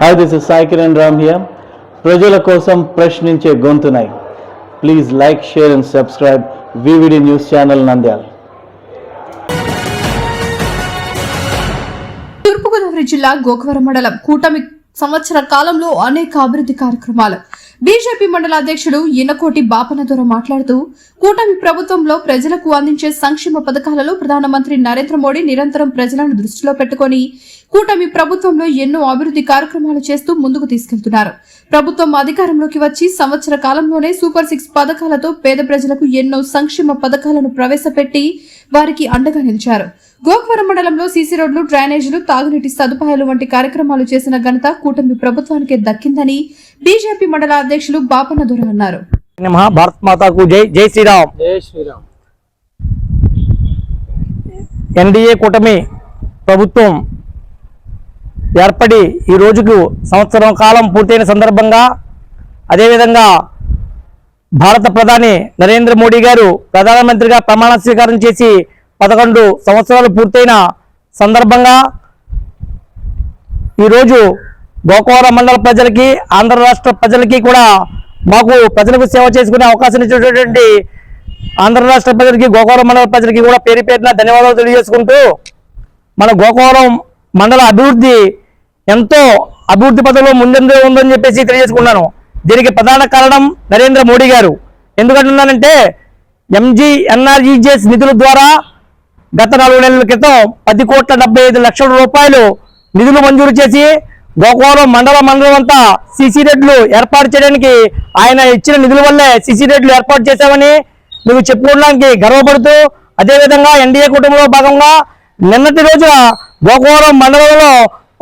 Hi this is Sai Kiran Ram here ప్రజల కోసం ప్రశ్నించే గొంతునై. Please like share and subscribe VVD news channel Nandyal Thoorpu Godavari జిల్లా గోకవరం మండలం కూటమి సంవత్సర కాలంలో అనేక అభివృద్ధి కార్యక్రమాలు. బీజేపీ మండల అధ్యక్షుడు ఈనకోటి బాపనదొర మాట్లాడుతూ కూటమి ప్రభుత్వంలో ప్రజలకు అందించే సంక్షేమ పథకాలలో ప్రధానమంత్రి నరేంద్ర మోడీ నిరంతరం ప్రజలను దృష్టిలో పెట్టుకొని కూటమి ప్రభుత్వంలో ఎన్నో అభివృద్ధి కార్యక్రమాలు చేస్తూ ముందుకు తీసుకెళ్తున్నారు. ప్రభుత్వం అధికారంలోకి వచ్చి సంవత్సర కాలంలోనే సూపర్ సిక్స్ పథకాలతో పేద ప్రజలకు ఎన్నో సంక్షేమ పథకాలను ప్రవేశపెట్టి వారికి అండగా నిలిచారు. గోకవరం మండలంలో సీసీ రోడ్లు డ్రైనేజీలు తాగునీటి సదుపాయాలు వంటి కార్యక్రమాలు చేసిన ఘనత కూటమి ప్రభుత్వానికి దక్కిందని బీజేపీ మండల అధ్యక్షులు బాపన్న దొర అన్నారు. నమః భారత్ మాతాకు జై జై శ్రీరామ్. జై శ్రీరామ్. ఎన్డీఏ కూటమి ప్రభుత్వం ఏర్పడి ఈ రోజుకు సంవత్సరం కాలం పూర్తయిన సందర్భంగా అదేవిధంగా భారత ప్రధాని నరేంద్ర మోడీ గారు ప్రధానమంత్రిగా ప్రమాణ స్వీకారం చేసి పదకొండు సంవత్సరాలు పూర్తయిన సందర్భంగా ఈరోజు గోకవరం మండల ప్రజలకి ఆంధ్ర రాష్ట్ర ప్రజలకి కూడా మాకు ప్రజలకు సేవ చేసుకునే అవకాశం ఇచ్చినటువంటి ఆంధ్ర రాష్ట్ర ప్రజలకి గోకవరం మండల ప్రజలకి కూడా పేరు పేరున ధన్యవాదాలు తెలియజేసుకుంటూ మన గోకవరం మండల అభివృద్ధి ఎంతో అభివృద్ధి పదంలో ముందందే ఉందని చెప్పేసి తెలియజేసుకున్నాను. దీనికి ప్రధాన కారణం నరేంద్ర మోడీ గారు. ఎందుకంటున్నానంటే ఎంజీ ఎన్ఆర్ఈజెస్ నిధుల ద్వారా గత నాలుగు నెలల క్రితం పది కోట్ల డెబ్బై ఐదు లక్షల రూపాయలు నిధులు మంజూరు చేసి గోకవరం మండల మండలం అంతా సిసి రెడ్లు ఏర్పాటు చేయడానికి ఆయన ఇచ్చిన నిధుల వల్లే సిసి రెడ్లు ఏర్పాటు చేశామని నువ్వు చెప్పుకోవడానికి గర్వపడుతూ అదేవిధంగా ఎన్డీఏ కుటుంబంలో భాగంగా నిన్నటి రోజున గోకవరం మండలంలో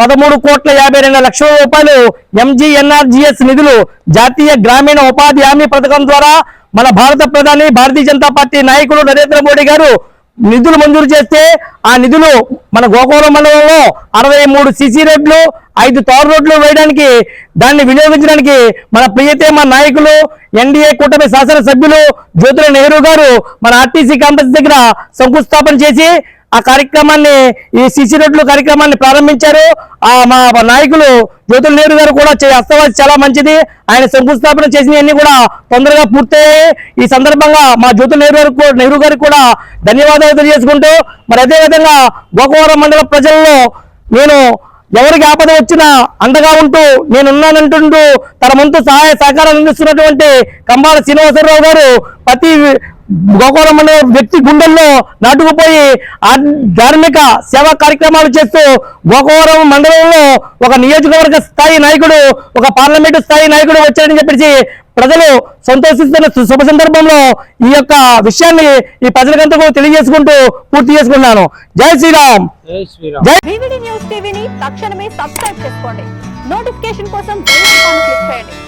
పదమూడు కోట్ల యాభై రెండు లక్షల రూపాయలు ఎంజీఎన్ఆర్జీఎస్ నిధులు జాతీయ గ్రామీణ ఉపాధి హామీ పథకం ద్వారా మన భారత ప్రధాని భారతీయ జనతా పార్టీ నాయకులు నరేంద్ర మోడీ గారు నిధులు మంజూరు చేస్తే ఆ నిధులు మన గోకవరం మండలంలో అరవై మూడు సిసి రోడ్లు ఐదు తారు రోడ్లు వేయడానికి దాన్ని వినియోగించడానికి మన ప్రియతమ నాయకులు ఎన్డీఏ కూటమి శాసనసభ్యులు జ్యోతుల నెహ్రూ గారు మన ఆర్టీసీ కాంప్లెక్స్ దగ్గర శంకుస్థాపన చేసి ఆ కార్యక్రమాన్ని ఈ సిసి రోడ్లు కార్యక్రమాన్ని ప్రారంభించారు. ఆ మా నాయకులు జ్యోతుల నెహ్రూ గారు కూడా చే- అస్తవాసి చాలా మంచిది. ఆయన శంకుస్థాపన చేసినవన్నీ కూడా తొందరగా పూర్తయ్యాయి. ఈ సందర్భంగా మా జ్యోతుల నెహ్రూ గారు కూ- నెహ్రూ గారికి కూడా ధన్యవాదాలు తెలియజేసుకుంటూ మరి అదేవిధంగా గోకవరం మండల ప్రజల్లో నేను ఎవరికి ఆపద వచ్చినా అండగా ఉంటూ నేనున్నానంటుంటూ తన ముందు సహాయ సహకారాలు అందిస్తున్నటువంటి కంబాల శ్రీనివాసరావు గారు ప్రతి గోకవరం మండల వ్యక్తి గుండెల్లో నాటుకుపోయి ధార్మిక సేవా కార్యక్రమాలు చేస్తూ గోకవరం మండలంలో ఒక నియోజకవర్గ స్థాయి నాయకుడు ఒక పార్లమెంటు స్థాయి నాయకుడు వచ్చారని చెప్పేసి ప్రజలు సంతోషిస్తున్న శుభ సందర్భంలో ఈ యొక్క విషయాన్ని ఈ ప్రజలకంతా కూడా తెలియజేసుకుంటూ పూర్తి చేసుకున్నాను జై శ్రీరామ్! న్యూస్ టీవీని తక్షణమే సబ్స్క్రైబ్ చేసుకోండి. నోటిఫికేషన్ కోసం బెల్ ఐకాన్ క్లిక్ చేయండి.